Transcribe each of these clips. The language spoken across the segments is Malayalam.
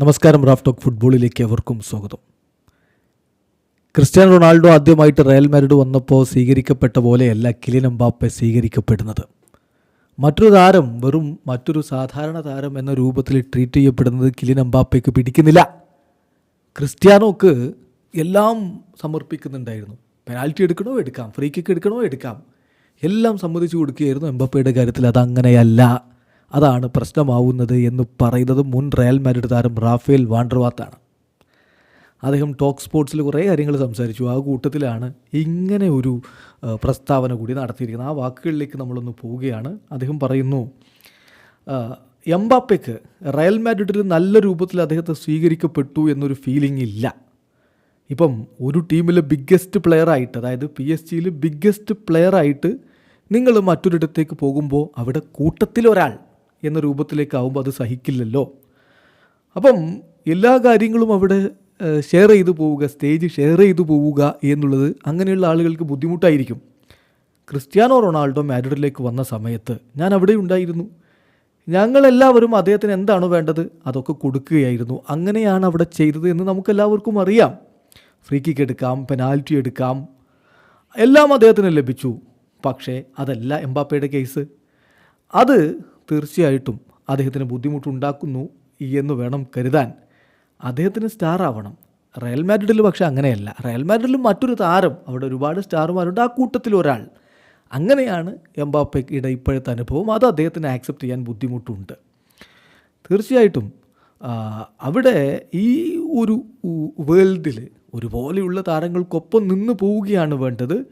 നമസ്കാരം റാഫ് ടോക്ക് ഫുട്ബോളിലേക്ക് അവർക്കും സ്വാഗതം. ക്രിസ്ത്യാനോ റൊണാൾഡോ ആദ്യമായിട്ട് റയൽ മാരിഡ് വന്നപ്പോൾ സ്വീകരിക്കപ്പെട്ട പോലെയല്ല കിലിൻ എംബാപ്പെ സ്വീകരിക്കപ്പെടുന്നത്. മറ്റൊരു താരം വെറും മറ്റൊരു സാധാരണ താരം എന്ന രൂപത്തിൽ ട്രീറ്റ് ചെയ്യപ്പെടുന്നത് കിലിൻ എംബാപ്പയ്ക്ക് പിടിക്കുന്നില്ല. ക്രിസ്ത്യാനോക്ക് എല്ലാം സമർപ്പിക്കുന്നുണ്ടായിരുന്നു. പെനാൽറ്റി എടുക്കണോ എടുക്കാം ഫ്രീ കിക്ക് എടുക്കണോ എടുക്കാം. എല്ലാം സമ്മതിച്ചു കൊടുക്കുകയായിരുന്നു എംബപ്പയുടെ കാര്യത്തിൽ. അതങ്ങനെയല്ല. അതാണ് പ്രശ്നമാവുന്നത് എന്ന് പറയുന്നത് മുൻ റയൽ മാരുടെ താരം റാഫേൽ വാണ്ടർവാത്താണ് അദ്ദേഹം ടോക്ക് സ്പോർട്സിൽ കുറേ കാര്യങ്ങൾ സംസാരിച്ചു. ആ കൂട്ടത്തിലാണ് ഇങ്ങനെ ഒരു പ്രസ്താവന കൂടി നടത്തിയിരിക്കുന്നത്. ആ വാക്കുകളിലേക്ക് നമ്മളൊന്ന് പോവുകയാണ്. അദ്ദേഹം പറയുന്നു എംബാപ്പയ്ക്ക് റയൽ മാഡ്രിഡിൽ നല്ല രൂപത്തിൽ അദ്ദേഹത്തെ സ്വീകരിക്കപ്പെട്ടു എന്നൊരു ഫീലിംഗ് ഇല്ല. ഇപ്പം ഒരു ടീമിലെ ബിഗ്ഗസ്റ്റ് പ്ലെയറായിട്ട് അതായത് പി എസ് ജിയിൽ ബിഗ്ഗസ്റ്റ് പ്ലെയറായിട്ട് നിങ്ങൾ മറ്റൊരിടത്തേക്ക് പോകുമ്പോൾ അവിടെ കൂട്ടത്തിലൊരാൾ എന്ന രൂപത്തിലേക്കാവുമ്പോൾ അത് സഹിക്കില്ലല്ലോ. അപ്പം എല്ലാ കാര്യങ്ങളും അവിടെ ഷെയർ ചെയ്തു പോവുക സ്റ്റേജ് ഷെയർ ചെയ്തു പോവുക എന്നുള്ളത് അങ്ങനെയുള്ള ആളുകൾക്ക് ബുദ്ധിമുട്ടായിരിക്കും. ക്രിസ്ത്യാനോ റൊണാൾഡോ മാഡ്രിഡിലേക്ക് വന്ന സമയത്ത് ഞാൻ അവിടെ ഉണ്ടായിരുന്നു. ഞങ്ങളെല്ലാവരും അദ്ദേഹത്തിന് എന്താണോ വേണ്ടത് അതൊക്കെ കൊടുക്കുകയായിരുന്നു. അങ്ങനെയാണ് അവിടെ ചെയ്തത് എന്ന് നമുക്കെല്ലാവർക്കും അറിയാം. ഫ്രീ കിക്ക് എടുക്കാം പെനാൽറ്റി എടുക്കാം എല്ലാം അദ്ദേഹത്തിന് ലഭിച്ചു. പക്ഷേ അതല്ല എംബാപ്പയുടെ കേസ് അത് തീർച്ചയായിട്ടും അദ്ദേഹത്തിന് ബുദ്ധിമുട്ടുണ്ടാക്കുന്നു എന്ന് വേണം കരുതാൻ. അദ്ദേഹത്തിന് സ്റ്റാർ ആവണം. റയൽ മാഡ്രിഡിൽ പക്ഷേ അങ്ങനെയല്ല. റയൽ മാഡ്രിഡിൽ മറ്റൊരു താരം അവിടെ ഒരുപാട് സ്റ്റാർമാരുണ്ട് ആ കൂട്ടത്തിൽ ഒരാൾ. അങ്ങനെയാണ് എംബാപ്പയുടെ ഇപ്പോഴത്തെ അനുഭവം. അത് അദ്ദേഹത്തിന് ആക്സെപ്റ്റ് ചെയ്യാൻ ബുദ്ധിമുട്ടുണ്ട്. തീർച്ചയായിട്ടും അവിടെ ഈ ഒരു വേൾഡിൽ ഒരുപോലെയുള്ള താരങ്ങൾക്കൊപ്പം നിന്ന് പോവുകയാണ് വേണ്ടത്.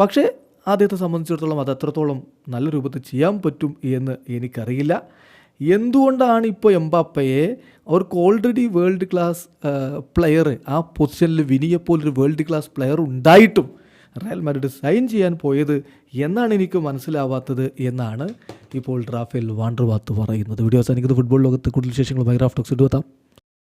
പക്ഷേ അദ്ദേഹത്തെ സംബന്ധിച്ചിടത്തോളം അത് എത്രത്തോളം നല്ല രൂപത്തിൽ ചെയ്യാൻ പറ്റും എന്ന് എനിക്കറിയില്ല. എന്തുകൊണ്ടാണ് ഇപ്പോൾ എംബാപ്പയെ അവർക്ക് ഓൾറെഡി വേൾഡ് ക്ലാസ് പ്ലെയർ ആ പൊസിഷനിൽ വിനിയെപ്പോലൊരു വേൾഡ് ക്ലാസ് പ്ലെയർ ഉണ്ടായിട്ടും റയൽ മാഡ്രിഡ് സൈൻ ചെയ്യാൻ പോയത് എന്നാണ് എനിക്ക് മനസ്സിലാവാത്തത് എന്നാണ് ഇപ്പോൾ റാഫേൽ വാണ്ടർവാത്ത് പറയുന്നത്. വീഡിയോ അവസാനിക്കുന്നത് ഫുട്ബോൾ ലോകത്ത് കൂടുതൽ വിശേഷങ്ങൾ ബൈഗ്രാഫ് ടോക്സ് ഇടുവെത്താം